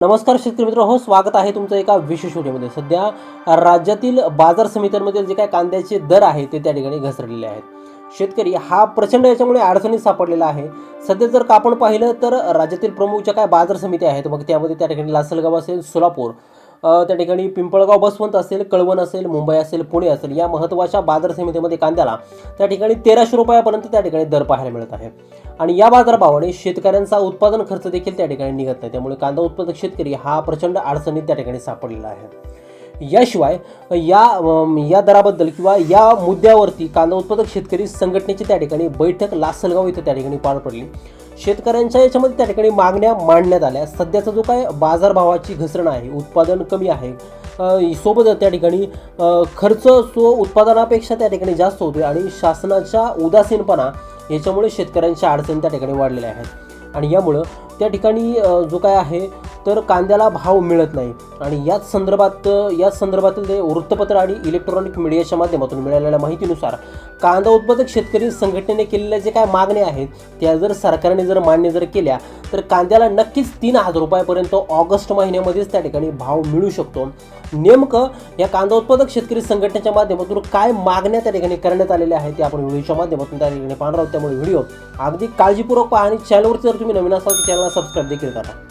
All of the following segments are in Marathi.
नमस्कार शेतकरी मित्र हो स्वागत आहे तुमचं एका विशेष व्हिडिओमध्ये. सध्या राज्यातील बाजार समित्यांमध्ये जे काय कांद्याचे दर आहे ते त्या ठिकाणी घसरलेले आहेत. शेतकरी हा प्रचंड याच्यामुळे अडचणीत सापडलेला आहे. सध्या जर का आपण पाहिलं तर राज्यातील प्रमुख ज्या काय बाजार समिती आहेत मग त्यामध्ये त्या ठिकाणी लासलगाव असेल सोलापूर त्या ठिकाणी पिंपळगाव बसवंत असेल कळवण असेल मुंबई असेल पुणे असेल या महत्त्वाच्या बाजार समितीमध्ये कांद्याला त्या ठिकाणी तेराशे रुपयापर्यंत त्या ठिकाणी दर पाहायला मिळत आहे. आणि या बाजारभावाने शेतकऱ्यांचा उत्पादन खर्च देखील त्या ठिकाणी निघत नाही. त्यामुळे कांदा उत्पादक शेतकरी हा प्रचंड अडचणीत त्या ठिकाणी सापडलेला आहे. याशिवाय या या दराबद्दल किंवा या मुद्द्यावरती कांदा उत्पादक शेतकरी संघटनेची त्या ठिकाणी बैठक लासलगाव इथं त्या ठिकाणी पार पडली. शेतकऱ्यांच्या याच्यामध्ये त्या ठिकाणी मागण्या मांडण्यात आल्या. सध्याचा जो काय बाजारभावाची घसरण आहे उत्पादन कमी आहे सोबतच त्या ठिकाणी खर्च सो उत्पादनापेक्षा त्या ठिकाणी जास्त होतोय आणि शासनाच्या उदासीनपणा याच्यामुळे शेतकऱ्यांच्या अडचणी त्या ठिकाणी वाढलेल्या आहेत. आणि यामुळं त्या ठिकाणी जो काय आहे तर कांद्याला भाव मिळत नाही. आणि याच संदर्भात याच संदर्भातील ते वृत्तपत्र आणि इलेक्ट्रॉनिक मीडियाच्या माध्यमातून मिळालेल्या माहितीनुसार कांदा उत्पादक शेतकरी संघटनेने केलेल्या जे काय मागण्या आहेत त्या जर सरकारने जर मान्य जर केल्या तर कांद्याला नक्कीच तीन हजार रुपयापर्यंत ऑगस्ट महिन्यामध्येच त्या ठिकाणी भाव मिळू शकतो. नेमकं या कांदा उत्पादक शेतकरी संघटनेच्या माध्यमातून काय मागण्या त्या ठिकाणी करण्यात आलेल्या आहेत ते आपण व्हिडिओच्या माध्यमातून त्या ठिकाणी पाहणार आहोत. त्यामुळे व्हिडिओ अगदी काळजीपूर्वक पहा आणि चॅनलवर जर तुम्ही नवीन असाल तर चॅनलला सबस्क्राईब देखील करा.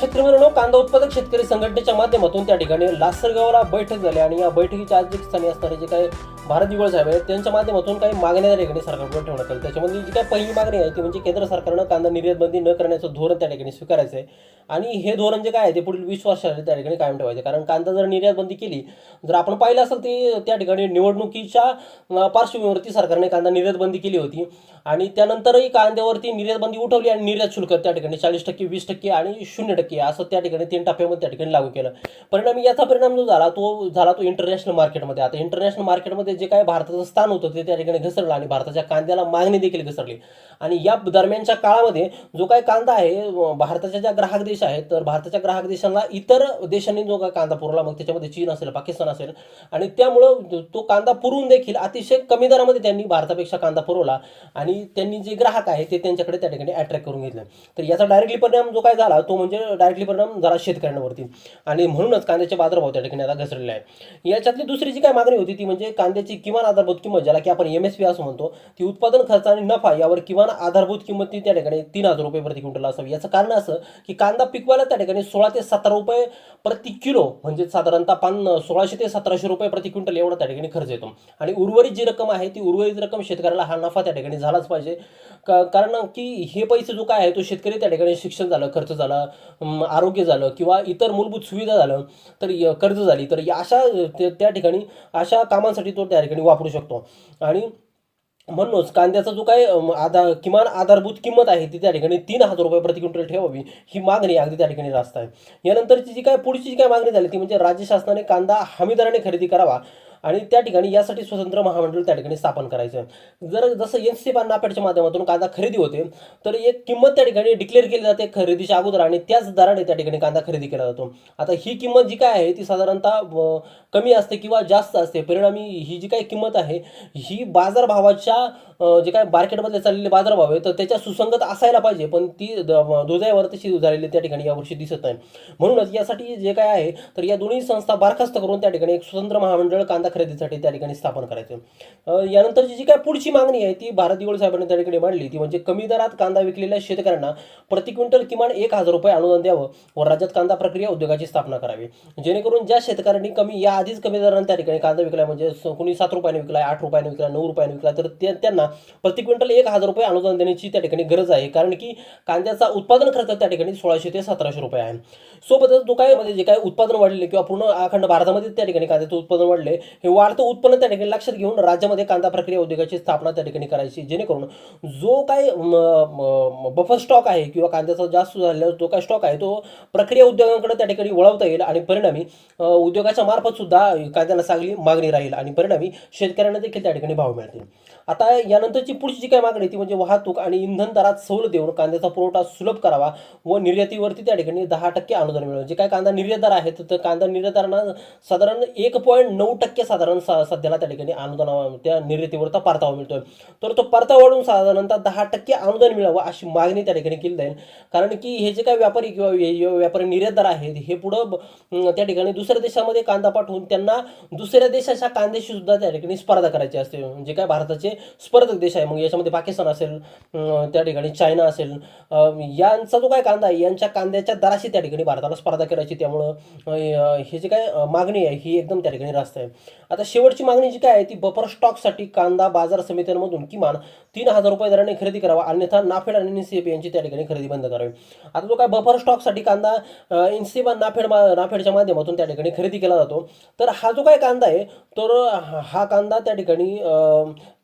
शेतकरी कांदा उत्पादक शेतकरी संघटनेच्या माध्यमातून त्या ठिकाणी लासरगावला बैठक झाली आणि या बैठकीच्या अध्यक्षस्थानी असणारे जे काही भारत दिवळ साहेब आहेत त्यांच्या माध्यमातून काही मागण्या त्या ठिकाणी सरकारकडे ठेवण्यात आली. त्याच्यामध्ये जी काय पहिली मागणी आहे ती म्हणजे केंद्र सरकारनं कांदा निर्यात बंदी न करण्याचं धोरण त्या ठिकाणी स्वीकारायचं आहे आणि हे धोरण जे काय आहे ते पुढील वीस वर्षासाठी त्या ठिकाणी कायम ठेवायचं कारण कांदा जर निर्यातबंदी केली जर आपण पाहिलं असेल ती त्या ठिकाणी निवडणुकीच्या पार्श्वभूमीवरती सरकारने कांदा निर्यातबंदी केली होती. आणि त्यानंतरही कांद्यावरती निर्यातबंदी उठवली आणि निर्यात शुल्क त्या ठिकाणी चाळीस टक्के वीस टक्के आणि शून्य टक्के असं त्या ठिकाणी तीन टप्प्यामध्ये त्या ठिकाणी लागू केलं. परिणामी याचा परिणाम जो झाला तो झाला तो इंटरनॅशनल मार्केटमध्ये आता इंटरनॅशनल मार्केटमध्ये जे काय भारताचं स्थान होतं ते त्या ठिकाणी घसरलं आणि भारताच्या कांद्याला मागणी देखील घसरली. आणि या दरम्यानच्या काळामध्ये जो काय कांदा आहे भारताच्या ज्या ग्राहक देश आहेत तर भारताच्या ग्राहक देशांना इतर देशांनी जो काय कांदा पुरवला मग त्याच्यामध्ये चीन असेल पाकिस्तान असेल आणि त्यामुळं तो कांदा पुरवून देखील अतिशय कमी दरामध्ये त्यांनी भारतापेक्षा कांदा पुरवला आणि त्यांनी जे ग्राहक आहे ते त्यांच्याकडे त्या ठिकाणी अट्रॅक्ट करून घेतलं. तर याचा डायरेक्टली परिणाम जो काय झाला तो म्हणजे डायरेक्टली परिणाम जरा शेतकऱ्यांवरती. आणि म्हणूनच कांद्याचे बाजारभाव त्या ठिकाणी आता घसरलेले आहे याच्यातली दुसरी जी काय मागणी होती ती म्हणजे कांद्याची किमान आधारभूत किंमत ज्याला की आपण एम एस पी असं म्हणतो ती उत्पादन खर्च आणि नफा यावर किमान आधारभूत किंमत ती त्या ठिकाणी तीन हजार रुपये प्रति क्विंटल असावी. याचं कारण असं की कांदा पिकवायला त्या ठिकाणी सोळा ते सतरा रुपये प्रति किलो म्हणजे साधारणतः पान सोळाशे ते सतराशे रुपये प्रति क्विंटल एवढा त्या ठिकाणी खर्च येतो. आणि उर्वरित जी रक्कम आहे ती उर्वरित रक्कम शेतकऱ्याला हा नफा त्या ठिकाणी झालाच पाहिजे. कारण की हे पैसे जो काय आहे तो शेतकरी त्या ठिकाणी शिक्षण झालं खर्च झाला आरोग्य झालं किंवा इतर मूलभूत सुविधा झालं तर कर्ज झाली तर या अशा त्या- ठिकाणी अशा कामांसाठी तो त्या ठिकाणी वापरू शकतो. आणि म्हणूनच कांद्याचा जो काय आधार किमान आधारभूत किंमत आहे ती त्या ठिकाणी तीन हजार रुपये प्रति क्विंटल ठेवावी ही मागणी अगदी त्या ठिकाणी रास्त आहे. यानंतरची जी काय पुढची जी काय मागणी झाली ती म्हणजे राज्य शासनाने कांदा हमी दराने खरेदी करावा आणि त्या ठिकाणी यासाठी स्वतंत्र महामंडळ त्या ठिकाणी स्थापन करायचं. आहे जर जसं एन सी नापेडच्या माध्यमातून कांदा खरेदी होते तर एक किंमत त्या ठिकाणी डिक्लेअर केली जाते खरेदीच्या अगोदर आणि त्याच दराने त्या ठिकाणी कांदा खरेदी केला जातो. आता ही किंमत जी काय आहे ती साधारणतः कमी असते किंवा जास्त असते. परिणामी ही जी काही किंमत आहे ही बाजारभावाच्या जे काय मार्केटमध्ये चाललेले बाजारभाव आहे तर त्याच्या सुसंगत असायला पाहिजे. पण ती दुधाईवर दुधावर तशी झालेली त्या ठिकाणी यावर्षी दिसत नाही. म्हणूनच यासाठी जे काय आहे तर या दोन्ही संस्था बारखास्त करून त्या ठिकाणी एक स्वतंत्र महामंडळ कांदा खरेदीसाठी त्या ठिकाणी स्थापन करायचं. यानंतरची जी काय पुढची मागणी आहे ती भारत दिवळ साहेबांनी त्या ठिकाणी मांडली. ती म्हणजे कमी दरात कांदा विकलेल्या शेतकऱ्यांना प्रति क्विंटल किमान एक हजार रुपये अनुदान द्यावं व राज्यात कांदा प्रक्रिया उद्योगाची स्थापना करावी. जेणेकरून ज्या शेतकऱ्यांनी कमी या आधीच कमी दराने त्या ठिकाणी कांदा विकलाय म्हणजे कुणी कोणी सात रुपयाने विकला आठ रुपयाने विकला नऊ रुपयाने विकला तर त्या- त्यांना प्रति क्विंटल एक हजार रुपये अनुदान देण्याची त्या ठिकाणी गरज आहे. कारण की कांद्याचा उत्पादन खर्च त्या ठिकाणी सोळाशे ते सतराशे रुपये आहे. सोबतच जो काय म्हणजे जे काय उत्पादन वाढले किंवा पूर्ण अखंड भारतामध्ये त्या ठिकाणी कांद्याचं उत्पादन वाढले हे वाढतं उत्पन्न त्या ठिकाणी लक्षात घेऊन राज्यामध्ये कांदा प्रक्रिया उद्योगाची स्थापना त्या ठिकाणी करायची जेणेकरून जो काय बफर स्टॉक आहे किंवा कांद्याचा जास्त झालेला जो काय स्टॉक आहे तो प्रक्रिया उद्योगांकडे त्या ठिकाणी वळवता येईल आणि परिणामी उद्योगाच्या मार्फत सुद्धा कांद्याला चांगली मागणी राहील आणि परिणामी शेतकऱ्यांना देखील त्या ठिकाणी भाव मिळतील. आता यानंतरची पुढची जी काय मागणी ती म्हणजे वाहतूक आणि इंधन दरात सवलत देऊन कांद्याचा पुरवठा सुलभ करावा व निर्यातीवरती त्या ठिकाणी दहा टक्के अनुदान मिळेल जे काय कांदा निर्यातदार आहेत तर कांदा निर्यातदारांना साधारण एक पॉईंट नऊ टक्के साधारण स सध्याला त्या ठिकाणी अनुदान त्या निर्यातीवरचा परतावा मिळतोय. तर तो परतावा वाढून साधारणतः दहा टक्के अनुदान मिळावं अशी मागणी त्या ठिकाणी केली जाईल. कारण की हे जे काही व्यापारी किंवा व्यापारी निर्यातदार आहेत हे पुढं त्या ठिकाणी दुसऱ्या देशामध्ये कांदा पाठवून त्यांना दुसऱ्या देशाच्या कांद्याशी सुद्धा त्या ठिकाणी स्पर्धा करायची असते. जे काय भारताचे स्पर्धक देश आहे मग याच्यामध्ये पाकिस्तान असेल त्या ठिकाणी चायना असेल यांचा जो काय कांदा आहे यांच्या कांद्याच्या दराशी त्या ठिकाणी भारताला स्पर्धा करायची. त्यामुळं हे जे काय मागणी आहे ही एकदम त्या ठिकाणी रास्त आहे. आता शेवटची मागणी जी काय आहे ती बफर स्टॉकसाठी कांदा बाजार समित्यांमधून किमान तीन हजार रुपये दराने खरेदी करावा. अन्यथा नाफेड आणि निसेप यांची त्या ठिकाणी खरेदी बंद करावी. आता जो काय बफर स्टॉकसाठी कांदा अं, आणि नाफेड मा नाफेडच्या माध्यमातून त्या ठिकाणी खरेदी केला जातो. तर हा जो काय कांदा आहे तर हा- कांदा त्या ठिकाणी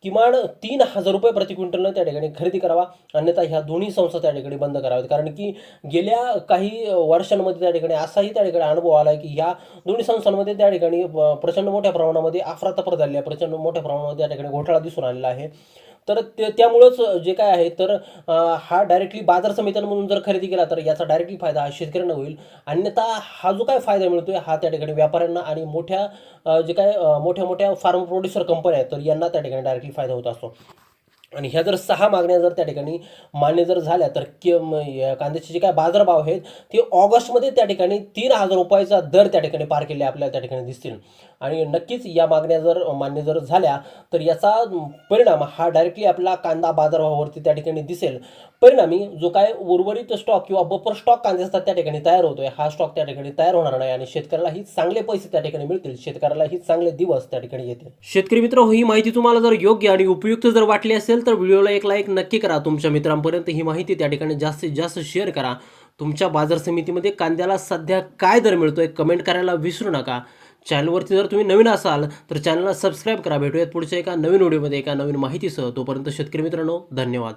किमान तीन हजार रुपये प्रति क्विंटलनं त्या ठिकाणी खरेदी करावा. अन्यथा ह्या दोन्ही संस्था त्या ठिकाणी बंद कराव्यात. कारण की गेल्या काही वर्षांमध्ये त्या ठिकाणी असाही त्या ठिकाणी अनुभव आला आहे की ह्या दोन्ही संस्थांमध्ये त्या ठिकाणी प्रचंड मोठ्या प्रमाणामध्ये अफरातफर झाली आहे. प्रचंड मोठ्या प्रमाणामध्ये त्या ठिकाणी घोटाळा दिसून आलेला आहे. तर ते त्यामुळंच जे काय आहे तर हा डायरेक्टली बाजार समित्यांमधून जर खरेदी केला तर याचा डायरेक्टली फायदा हा शेतकऱ्यांना होईल. अन्यथा हा जो काय फायदा मिळतोय हा त्या ठिकाणी व्यापाऱ्यांना आणि मोठ्या जे काय मोठ्या मोठ्या फार्म प्रोड्युसर कंपन्या आहेत तर यांना त्या ठिकाणी डायरेक्टली फायदा होत असतो. आणि ह्या जर सहा मागण्या जर त्या ठिकाणी मान्य जर झाल्या तर कि कांद्याचे जे काय बाजारभाव आहेत ते ऑगस्टमध्ये त्या ठिकाणी तीन हजार रुपयाचा दर त्या ठिकाणी पार केले आपल्याला त्या ठिकाणी दिसतील. आणि नक्कीच या मागण्या जर मान्य जर झाल्या तर याचा परिणाम हा डायरेक्टली आपला कांदा बाजारभावावरती त्या ठिकाणी दिसेल. परिणामी जो काय उर्वरित स्टॉक किंवा बफर स्टॉक कांदे असतात त्या ठिकाणी तयार होतोय हा स्टॉक त्या ठिकाणी तयार होणार नाही आणि शेतकऱ्यालाही चांगले पैसे त्या ठिकाणी मिळतील शेतकऱ्यालाही चांगले दिवस त्या ठिकाणी येतील. शेतकरी मित्र ही माहिती तुम्हाला जर योग्य आणि उपयुक्त जर वाटली असेल तर व्हिडिओला एक लाईक नक्की करा. तुमच्या मित्रांपर्यंत ही माहिती त्या ठिकाणी जास्तीत जास्त शेअर करा. तुमच्या बाजार समितीमध्ये कांद्याला सध्या काय दर मिळतोय कमेंट करायला विसरू नका. चॅनलवरती जर तुम्ही नवीन असाल तर चॅनलला सबस्क्राईब करा. भेटूयात पुढच्या एका नवीन व्हिडिओमध्ये एका नवीन माहितीसह. तोपर्यंत शेतकरी मित्रांनो धन्यवाद.